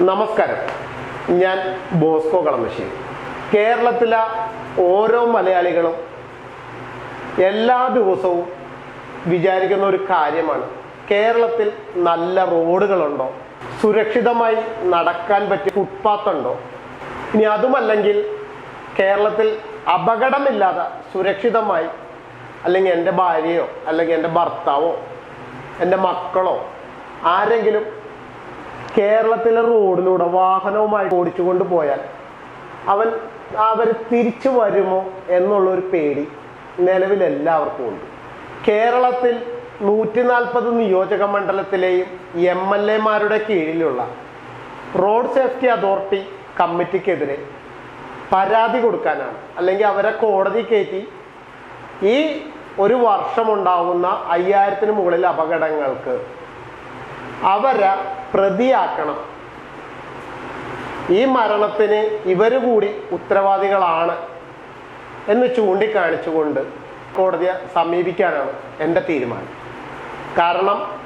നമസ്കാരം. ഞാൻ ബോസ്കോ കളമശ്ശേരി. കേരളത്തിലെ ഓരോ മലയാളികളും എല്ലാ ദിവസവും വിചാരിക്കുന്ന ഒരു കാര്യമാണ്. കേരളത്തിൽ നല്ല റോഡുകളുണ്ടോ? സുരക്ഷിതമായി നടക്കാൻ പറ്റിയ ഫുട്പാത്ത് ഉണ്ടോ ഇനി അതുമല്ലെങ്കിൽ കേരളത്തിൽ അപകടമില്ലാതെ സുരക്ഷിതമായി അല്ലെങ്കിൽ എന്റെ ഭാര്യയോ അല്ലെങ്കിൽ എന്റെ ഭർത്താവോ എന്റെ മക്കളോ ആരെങ്കിലും കേരളത്തിലെ റോഡിലൂടെ വാഹനവുമായി ഓടിച്ചുകൊണ്ട് പോയാൽ അവൻ അവർ തിരിച്ചു വരുമോ എന്നുള്ള ഒരു പേടി നിലവിൽ എല്ലാവർക്കും ഉണ്ട്. കേരളത്തിൽ നൂറ്റി നാൽപ്പത് നിയോജക മണ്ഡലത്തിലെയും എം എൽ എമാരുടെ കീഴിലുള്ള റോഡ് സേഫ്റ്റി അതോറിറ്റി കമ്മിറ്റിക്കെതിരെ പരാതി കൊടുക്കാനാണ്. അല്ലെങ്കിൽ അവരെ കോടതി കയറ്റി ഈ ഒരു വർഷമുണ്ടാകുന്ന അയ്യായിരത്തിന് മുകളിൽ അപകടങ്ങൾക്ക് അവരെ പ്രതിയാക്കണം. ഈ മരണത്തിന് ഇവർ കൂടി ഉത്തരവാദികളാണ് എന്ന് ചൂണ്ടിക്കാണിച്ചുകൊണ്ട് കോടതിയെ സമീപിക്കാനാണ് എന്റെ തീരുമാനം. കാരണം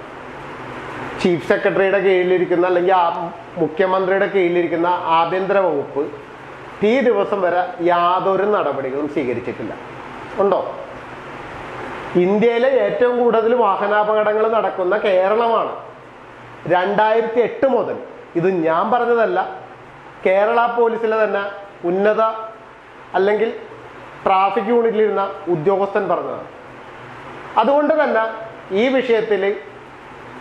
ചീഫ് സെക്രട്ടറിയുടെ കീഴിലിരിക്കുന്ന അല്ലെങ്കിൽ ആ മുഖ്യമന്ത്രിയുടെ കീഴിലിരിക്കുന്ന ആഭ്യന്തര വകുപ്പ് ഈ ദിവസം വരെ യാതൊരു നടപടികളും സ്വീകരിച്ചിട്ടില്ല. ഉണ്ടോ? ഇന്ത്യയിലെ ഏറ്റവും കൂടുതൽ വാഹനാപകടങ്ങൾ നടക്കുന്ന കേരളമാണ്. രണ്ടായിരത്തി എട്ട് മുതൽ. ഇത് ഞാൻ പറഞ്ഞതല്ല. കേരള പോലീസിലെ തന്നെ ഉന്നത അല്ലെങ്കിൽ ട്രാഫിക് യൂണിറ്റിലിരുന്ന ഉദ്യോഗസ്ഥൻ പറഞ്ഞതാണ്. അതുകൊണ്ട് തന്നെ ഈ വിഷയത്തിൽ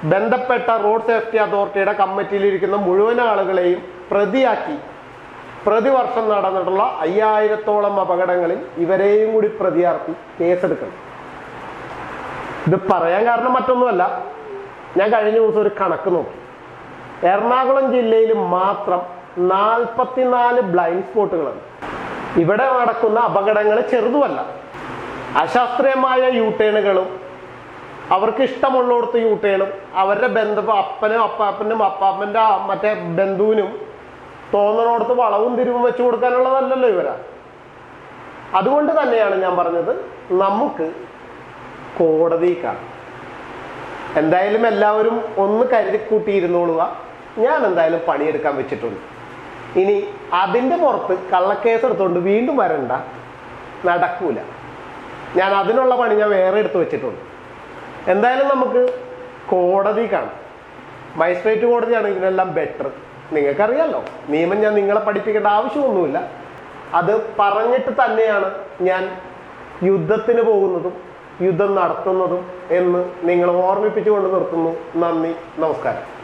ബന്ധപ്പെട്ട റോഡ് സേഫ്റ്റി അതോറിറ്റിയുടെ കമ്മിറ്റിയിലിരിക്കുന്ന മുഴുവൻ ആളുകളെയും പ്രതിയാക്കി. പ്രതിവർഷം നടന്നിട്ടുള്ള അയ്യായിരത്തോളം അപകടങ്ങളിൽ ഇവരെയും കൂടി പ്രതിയാർത്തി കേസെടുക്കണം. ഇത് പറയാൻ കാരണം മറ്റൊന്നുമല്ല. ഞാൻ കഴിഞ്ഞ ദിവസം ഒരു കണക്ക് നോക്കി. എറണാകുളം ജില്ലയിൽ മാത്രം നാൽപ്പത്തിനാല് ബ്ലൈൻഡ് സ്പോട്ടുകളുണ്ട് ഇവിടെ നടക്കുന്ന അപകടങ്ങൾ ചെറുതുമല്ല. അശാസ്ത്രീയമായ യൂട്ടേണുകളും അവർക്ക് ഇഷ്ടമുള്ളിടത്ത് യൂട്ടേണും അവരുടെ ബന്ധു അപ്പനും അപ്പാപ്പനും അപ്പാപ്പന്റെ മറ്റേ ബന്ധുവിനും തോന്നണോടത്ത് വളവും തിരിവും വെച്ചു കൊടുക്കാനുള്ളതല്ലല്ലോ ഇവരാ. അതുകൊണ്ട് തന്നെയാണ് ഞാൻ പറഞ്ഞത് നമുക്ക് കോടതി കാണാം. എന്തായാലും എല്ലാവരും ഒന്ന് കരുതി കൂട്ടിയിരുന്നോളുക. ഞാൻ എന്തായാലും പണിയെടുക്കാൻ വെച്ചിട്ടുണ്ട്. ഇനി അതിന്റെ പുറത്ത് കള്ളക്കേസ് എടുത്തുകൊണ്ട് വീണ്ടും വരണ്ട. നടക്കൂല. ഞാൻ അതിനുള്ള പണി ഞാൻ വേറെ എടുത്ത് വെച്ചിട്ടുണ്ട്. എന്തായാലും നമുക്ക് കോടതി കാണും. മജിസ്ട്രേറ്റ് കോടതിയാണ് ഇതിനെല്ലാം ബെറ്റർ നിങ്ങൾക്കറിയാലോ നിയമം ഞാൻ നിങ്ങളെ പഠിപ്പിക്കേണ്ട ആവശ്യമൊന്നുമില്ല. അത് പറഞ്ഞിട്ട് തന്നെയാണ് ഞാൻ യുദ്ധത്തിന് പോകുന്നതും യുദ്ധം നടത്തുന്നതും എന്ന് നിങ്ങൾ ഓർമ്മിപ്പിച്ചുകൊണ്ട് നിർത്തുന്നു. നന്ദി. നമസ്കാരം.